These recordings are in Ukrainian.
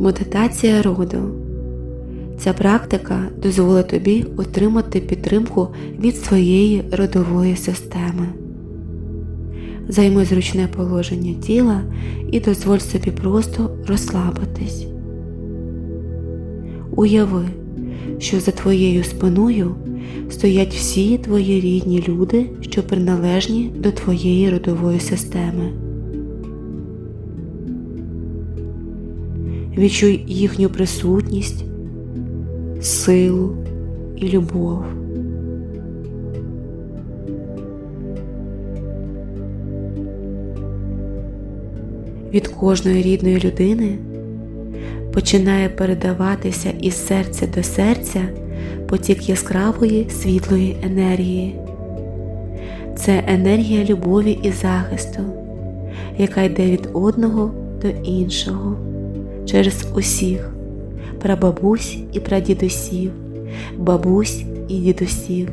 Медитація роду. Ця практика дозволить тобі отримати підтримку від своєї родової системи. Займи зручне положення тіла і дозволь собі просто розслабитись. Уяви, що за твоєю спиною стоять всі твої рідні люди, що приналежні до твоєї родової системи. Відчуй їхню присутність, силу і любов. Від кожної рідної людини починає передаватися із серця до серця потік яскравої світлої енергії. Це енергія любові і захисту, яка йде від одного до іншого через усіх прабабусь і прадідусів, бабусь і дідусів,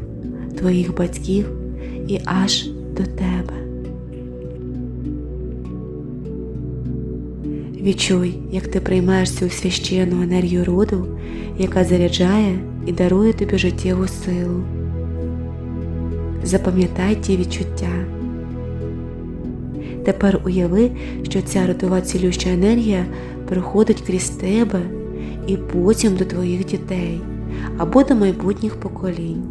твоїх батьків і аж до тебе. Відчуй, як ти приймаєш цю священну енергію роду, яка заряджає і дарує тобі життєву силу. Запам'ятай ті відчуття. Тепер уяви, що ця родова цілюща енергія проходить крізь тебе і потім до твоїх дітей або до майбутніх поколінь.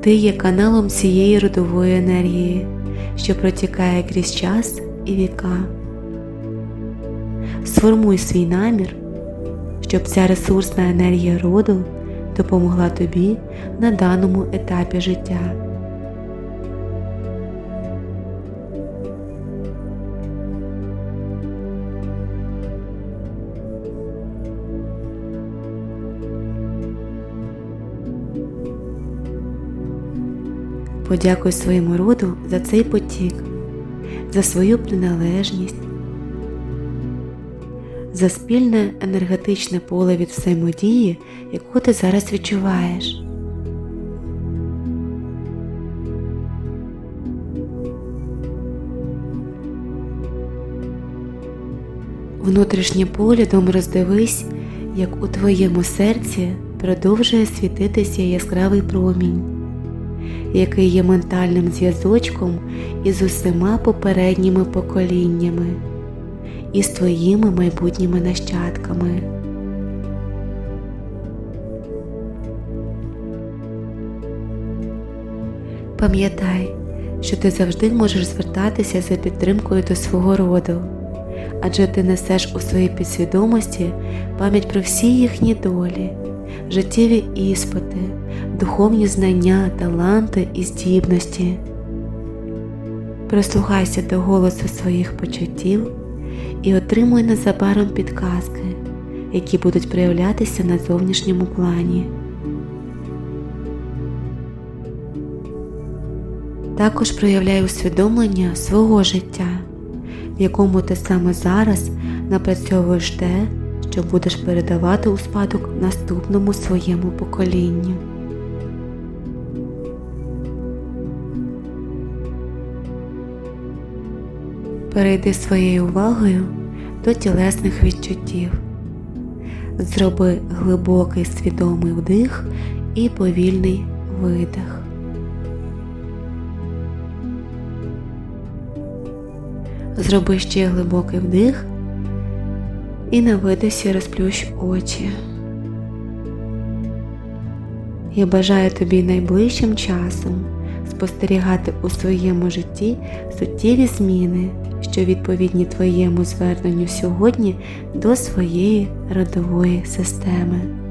Ти є каналом цієї родової енергії, що протікає крізь час і віка. Сформуй свій намір, щоб ця ресурсна енергія роду допомогла тобі на даному етапі життя. Подякуй своєму роду за цей потік, за свою приналежність, за спільне енергетичне поле від взаємодії, яку ти зараз відчуваєш. Внутрішнє поглядом роздивись, як у твоєму серці продовжує світитися яскравий промінь який є ментальним зв'язочком із усіма попередніми поколіннями і з твоїми майбутніми нащадками. Пам'ятай, що ти завжди можеш звертатися за підтримкою до свого роду, адже ти несеш у своїй підсвідомості пам'ять про всі їхні долі, життєві іспити духовні знання, таланти і здібності. Прислухайся до голосу своїх почуттів і отримуй незабаром підказки, які будуть проявлятися на зовнішньому плані. Також проявляй усвідомлення свого життя, в якому ти саме зараз напрацьовуєш те, що будеш передавати у спадок наступному своєму поколінню. Перейди своєю увагою до тілесних відчуттів. Зроби глибокий свідомий вдих і повільний видих. Зроби ще глибокий вдих і на видисі розплющ очі. Я бажаю тобі найближчим часом спостерігати у своєму житті суттєві зміни, що відповідні твоєму зверненню сьогодні до своєї родової системи.